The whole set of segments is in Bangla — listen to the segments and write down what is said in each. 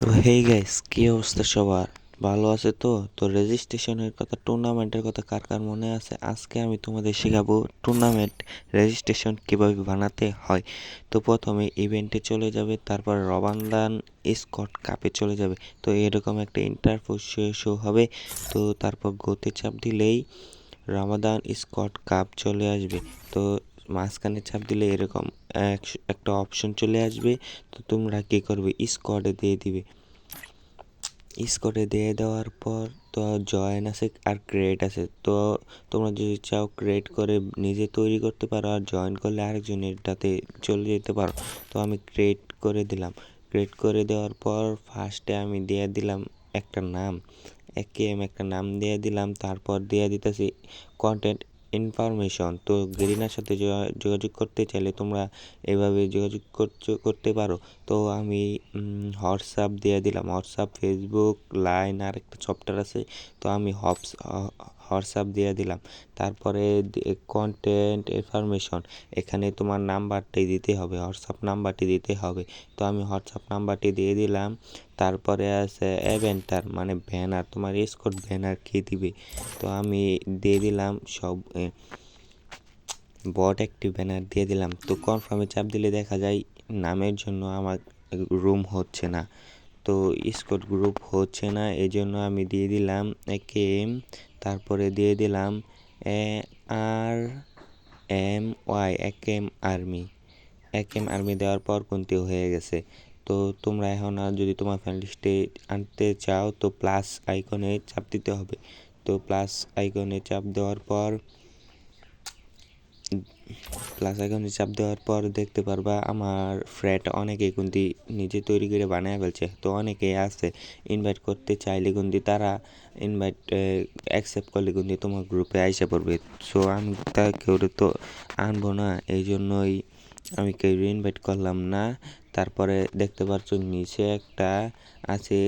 তো হেই গাইস কি অবস্থা সবার? ভালো আছে তো? তো রেজিস্ট্রেশনের কথা টুর্নামেন্টের কথা কার কার মনে আছে? আজকে আমি তোমাদের শেখাবো টুর্নামেন্ট রেজিস্ট্রেশন কীভাবে বানাতে হয়। তো প্রথমে ইভেন্টে চলে যাবে, তারপর রবানদান স্কট কাপে চলে যাবে। তো এরকম একটা ইন্টারফেস শো হবে। তো তারপর গোতে চাপ দিলেই রামাদান স্কট কাপ চলে আসবে। তো মাঝখানে চাপ দিলে এরকম একটা অপশন চলে আসবে, তো তোমরা কী করবে? স্কোয়াডে দিয়ে দিবে। স্কোয়াডে দিয়ে দেওয়ার পর তো জয়েন আছে আর ক্রিয়েট আছে। তো তোমরা যদি চাও ক্রিয়েট করে নিজে তৈরি করতে পারো আর জয়েন করলে আরেকজনেরটাতে চলে যেতে পারো। তো আমি ক্রিয়েট করে দিলাম। ক্রিয়েট করে দেওয়ার পর ফার্স্টে আমি দিয়ে দিলাম একটা নাম। একে আমি একটা নাম দিয়ে দিলাম। তারপর দিয়ে দিতেছি কন্টেন্ট ইনফরমেশন তো গেরিনার সাথে যোগাযোগ করতে চাইলে তোমরা এভাবে যোগাযোগ করতে পারো। তো আমি হোয়াটসঅ্যাপ দিয়ে দিলাম। হোয়াটসঅ্যাপ, ফেসবুক, লাইন আর একটা সফটওয়্যার আছে। তো আমি হপস হোয়াটসঅ্যাপ দিয়ে দিলাম। তারপরে কন্টেন্ট ইনফরমেশন এখানে তোমার নাম্বারটি দিতে হবে, হোয়াটসঅ্যাপ নাম্বারটি দিতে হবে। তো আমি হোয়াটসঅ্যাপ নাম্বারটি দিয়ে দিলাম, তারপরে আছে অ্যাভেন্টার মানে ব্যানার তোমার স্কোর ব্যানার কে দিবে? তো আমি দিয়ে দিলাম সব বট একটি ব্যানার দিয়ে দিলাম। তো কনফার্মে চাপ দিলে দেখা যায় নামের জন্য আমার রুম হচ্ছে না। তো স্কট গ্রুপ হচ্ছে না এই জন্য আমি দিয়ে দিলাম একে তারপরে দিয়ে দিলাম এ আর এম ওয়াই এক এম আর্মি। এক এম আর্মি দেওয়ার পর কোনটি হয়ে গেছে? তো তোমরা এখন আর যদি তোমার ফ্রেন্ড লিস্টে আনতে চাও, তো প্লাস আইকনে চাপ দিতে হবে। তো প্লাস আইকনে চাপ দেওয়ার পর প্লাস আইকনে চাপ দেওয়ার পর দেখতে পারবা আমার ফ্রেট অনেকে কিন্তু নিজে তৈরি করে বানায় ফেলছে। তো অনেকেই আছে ইনভাইট করতে চাইলে কিন্তু তারা ইনভাইট অ্যাকসেপ্ট করলে কিন্তু তোমার গ্রুপে আইসা পড়বে। সো আমি তা কেউ তো আনব না এই জন্যই আমি কেউ ইনভাইট করলাম না। তারপরে দেখতে পাচ্ছ নিচে একটা আছে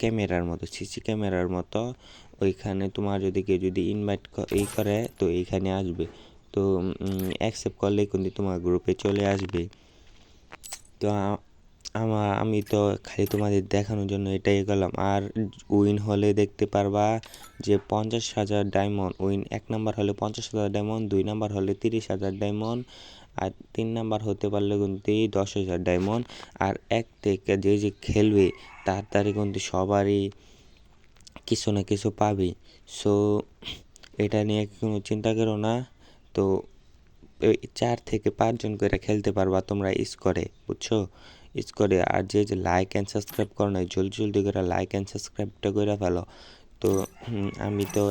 ক্যামেরার মতো সিসি ক্যামেরার মতো। ওইখানে তোমার যদি কেউ যদি ইনভাইট এই করে, তো এইখানে আসবে। তো অ্যাকসেপ্ট করলে কিন্তু তোমার গ্রুপে চলে আসবে। তো আমার আমি তো খালি তোমাদের দেখানোর জন্য এটাই করলাম। আর উইন হলে দেখতে পারবা যে পঞ্চাশ হাজার ডায়মন্ড উইন এক নাম্বার হলে পঞ্চাশ হাজার ডায়মন্ড দুই নাম্বার হলে তিরিশ হাজার ডায়মন্ড আর তিন নাম্বার হতে পারলে কিন্তু দশ হাজার ডায়মন্ড আর এক থেকে যে যে খেলবে তাড়াতাড়ি কিন্তু সবারই কিছু না কিছু পাবে। সো এটা নিয়ে কোনো চিন্তা করো না। তো চার থেকে পাঁচজন করে খেলতে পারবা তোমরা স্কোরে বুঝছ? স্কোরে আর যে যে লাইক অ্যান্ড সাবস্ক্রাইব করো না, জলদি জলদি করে লাইক অ্যান্ড সাবস্ক্রাইবটা করে ফেলো। তো আমি তো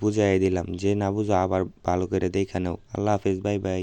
বুঝাই দিলাম, যে না বুঝো আবার ভালো করে দেখে নাও। আল্লাহ হাফেজ বাই বাই